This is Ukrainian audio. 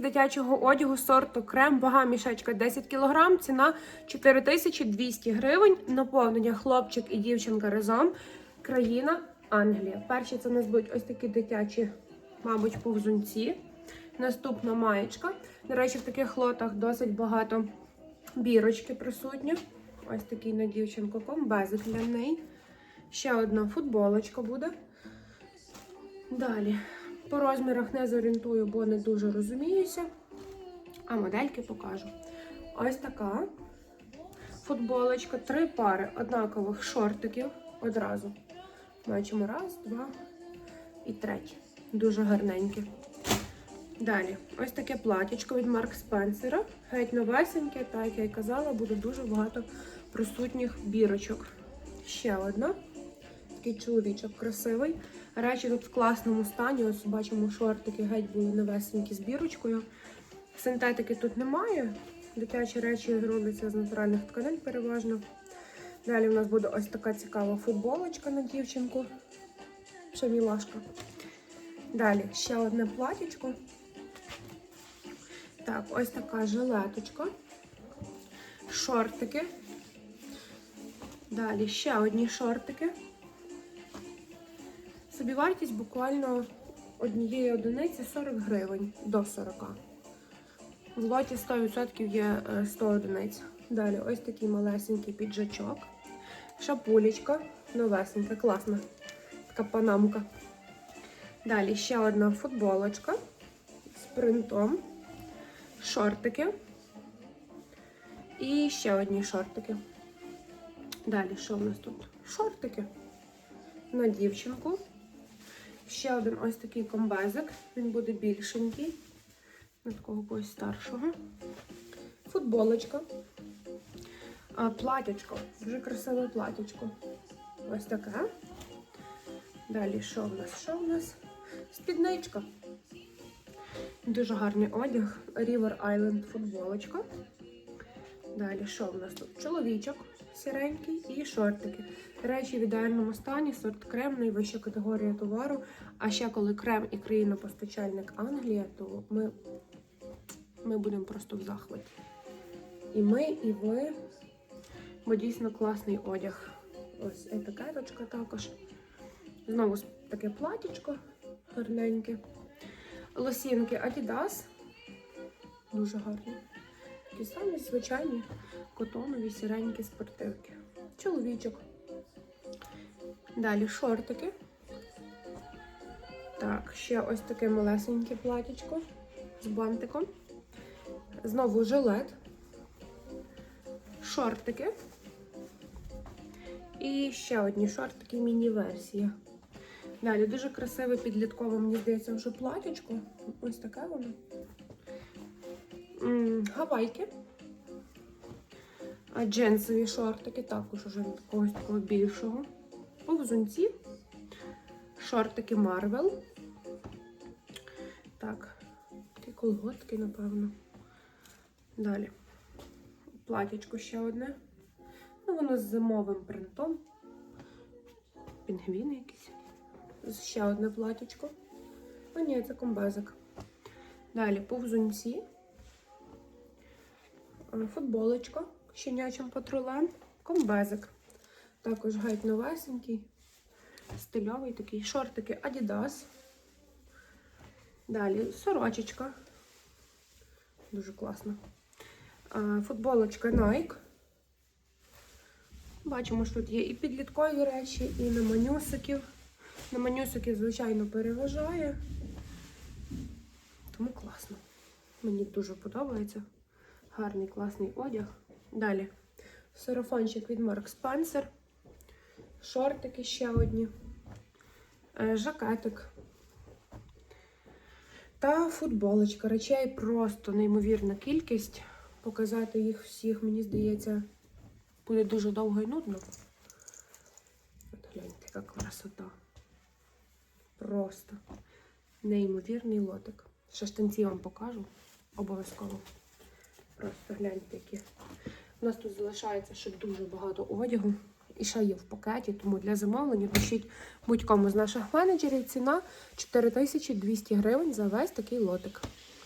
Дитячого одягу сорту крем, вага мішечка 10 кг, ціна 4200 гривень. Наповнення хлопчик і дівчинка разом. Країна Англія. Перші це у нас будуть ось такі дитячі, мабуть, повзунці. Наступна маєчка. До речі, в таких лотах досить багато бірочки присутні. Ось такий на дівчинку комбезик для неї. Ще одна футболочка буде. Далі. По розмірах не зорієнтую, бо не дуже розуміюся. А модельки покажу. Ось така футболочка, три пари однакових шортиків одразу. Бачимо раз, два і третій. Дуже гарненькі. Далі, ось таке платічко від Марк Спенсера. Геть новесеньке, так як я й казала, буде дуже багато присутніх бірочок. Ще одна. Такий чоловічок красивий. Речі тут в класному стані. Ось бачимо, шортики геть були новесенькі з бірочкою. Синтетики тут немає. Дитячі речі робляться з натуральних тканин переважно. Далі у нас буде ось така цікава футболочка на дівчинку. Ще мілашка. Далі ще одне платічко. Так, ось така жилеточка. Шортики. Далі ще одні шортики. Собівартість буквально однієї одиниці 40 гривень до 40. В лоті 100% є е, 100 одиниць. Далі ось такий малесенький піджачок. Шапулечка. Новесенька, класна. Така панамка. Далі ще одна футболочка з принтом. Шортики. І ще одні шортики. Далі, що в нас тут? Шортики на дівчинку. Ще один ось такий комбезик. Він буде більшенький. На такого когось старшого. Футболочка. А, платячко. Дуже красиве платячко. Ось таке. Далі, що в нас? Що в нас? Спідничка. Дуже гарний одяг. River Island футболочка. Далі, що в нас тут? Чоловічок сіренький і шортики. Речі в ідеальному стані, сорт крем, найвища категорія товару. А ще коли крем і країна-постачальник Англія, то ми, ми будемо просто в захваті. І ми, і ви. Бо дійсно класний одяг. Ось етикеточка також. Знову таке платічко гарненьке. Лосінки Adidas. Дуже гарні. Такі самі звичайні котонові сіренькі спортивки. Чоловічок. Далі шортики. Так, ще ось таке малесеньке платічко з бантиком. Знову жилет. Шортики. І ще одні шортики міні-версія. Далі дуже красиве підліткове, мені здається, вже платічко. Ось таке воно. Гавайки. А джинсові шортики також уже когось такого більшого. Повзунці. Шортики Marvel. Так, такі колготки, напевно. Далі. Платячко ще одне. Ну, воно з зимовим принтом. Пінгвіни якісь. Ще одне платячко. А ні, це комбезик. Далі повзунці. Футболочка щенячим патрулем. Комбезик. Також геть новесенький. Стильовий такий. Шортики Adidas. Далі сорочечка. Дуже класно. А, Футболочка Nike. Бачимо, що тут є і підліткові речі, і на манюсиків. На манюсиків, звичайно, переважає. Тому класно. Мені дуже подобається. Гарний, класний одяг. Далі. Сарафанчик від Mark Spencer. Шортики ще одні. Е, Жакетик. Та футболочка. Речей просто неймовірна кількість. Показати їх всіх, мені здається, буде дуже довго і нудно. От гляньте, яка красота. Просто неймовірний лотик. Ще штанці вам покажу. Обов'язково. Просто гляньте, які. У нас тут залишається ще дуже багато одягу. І ще є в пакеті, тому для замовлення пишіть будь-кому з наших менеджерів. Ціна 4200 гривень за весь такий лотик.